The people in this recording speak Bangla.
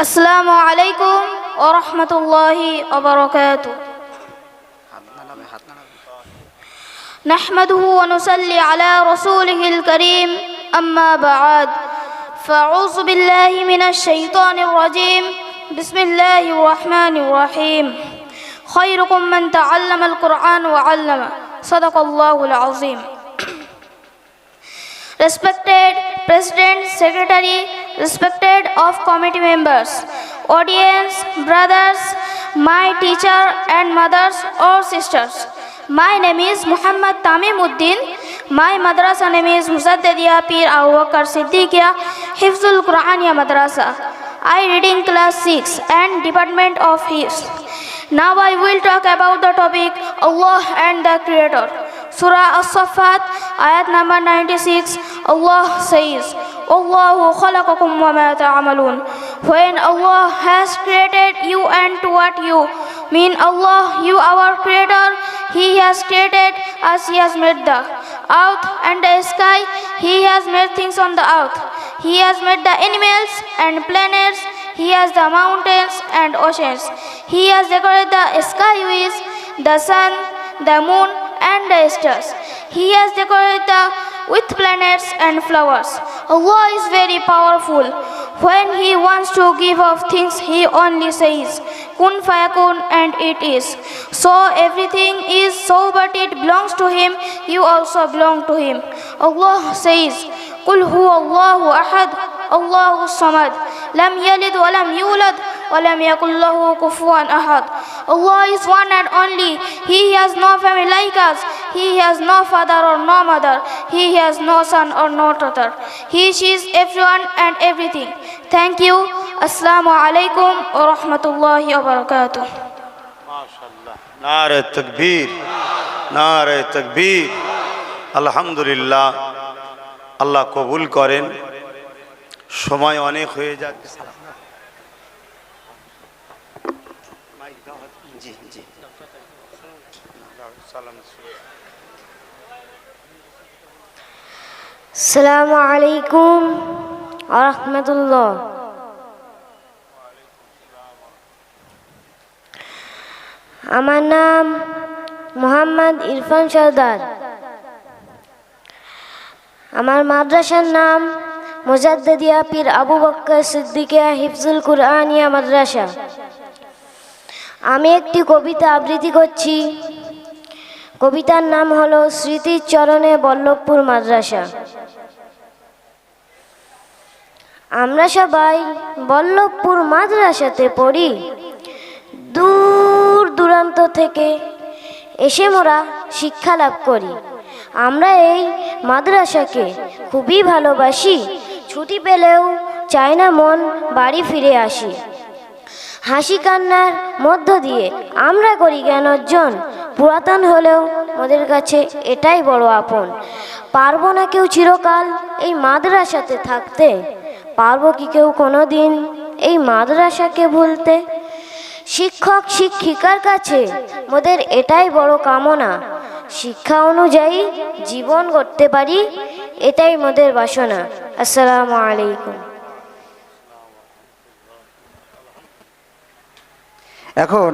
السلام عليكم ورحمة الله وبركاته. نحمده ونصلي على رسوله الكريم أما بعد فأعوذ بالله من الشيطان الرجيم. بسم الله الرحمن الرحيم. خيركم من تعلم القرآن وعلمه. صدق الله العظيم. Respected President, Secretary, respected of committee members, audience, brothers, my teacher and mothers or sisters. My name is Muhammad Tamimuddin. My madrasa name is Musaddadiya Pir Abu Bakr Siddiqia Hifzul Quraniya Madrasa. I read in class 6 and Department of Hifz. Now I will talk about the topic Allah and the Creator. Surah As-Saffat, ayat number 96, Allah says, Allahu khalaqakum wa ma ta'amalun. When Allah has created you and what you mean Allah, you our creator, He has created us, He has made the earth and the sky, He has made things on the earth. He has made the animals and planets, He has the mountains and oceans. He has decorated the sky with the sun, the moon, and the stars. He has decorated the with planets and flowers. Allah is very powerful. When He wants to give of things, He only says, Kun fayakun, and it is. So everything is so, but it belongs to Him. You also belong to Him. Allah says, قل هو الله أحد الله الصمد لم يلد ولم يولد ولم يكن له كفوا أحد Allah is one and only. He has no family like us. He has no father or no mother. He has no son or no daughter. He sees everyone and everything. Thank you. Assalamu alaikum wa rahmatullahi wa barakatuh. মাশাল্লাহ নারে তকবীর নারে তকবীর আলহামদুলিল্লাহ আল্লাহ কবুল করেন সময় অনেক হয়ে যাচ্ছে জি জি। আসসালামু আলাইকুম আরহামতুল্লাহ আমার নাম মোহাম্মদ ইরফান সর্দার। আমার মাদ্রাসার নাম মোজাদ্দিয়া পীর আবু বক্কর সিদ্দিকিয়া হিফজুল কুরআনিয়া মাদ্রাসা। আমি একটি কবিতা আবৃত্তি করছি। কবিতার নাম হলো স্মৃতির চরণে বল্লভপুর মাদ্রাসা। আমরা সবাই বল্লভপুর মাদ্রাসাতে পড়ি। দূর দূরান্ত থেকে এসে মোরা শিক্ষা লাভ করি। আমরা এই মাদ্রাসাকে খুবই ভালোবাসি। ছুটি পেলেও চাই না মন বাড়ি ফিরে আসি। হাসি কান্নার মধ্য দিয়ে আমরা করি জ্ঞান অর্জন। পুরাতন হলেও মোদের কাছে এটাই বড় আপন। পারব না কেউ চিরকাল এই মাদ্রাসাতে থাকতে। পারব কি কেউ কোনো দিন এই মাদ্রাসাকে ভুলতে? শিক্ষক, শিক্ষিকার কাছে মোদের এটাই বড় কামনা। শিক্ষা অনুযায়ী জীবন করতে পারি, এটাই মোদের বাসনা। আসসালামু আলাইকুম। এখন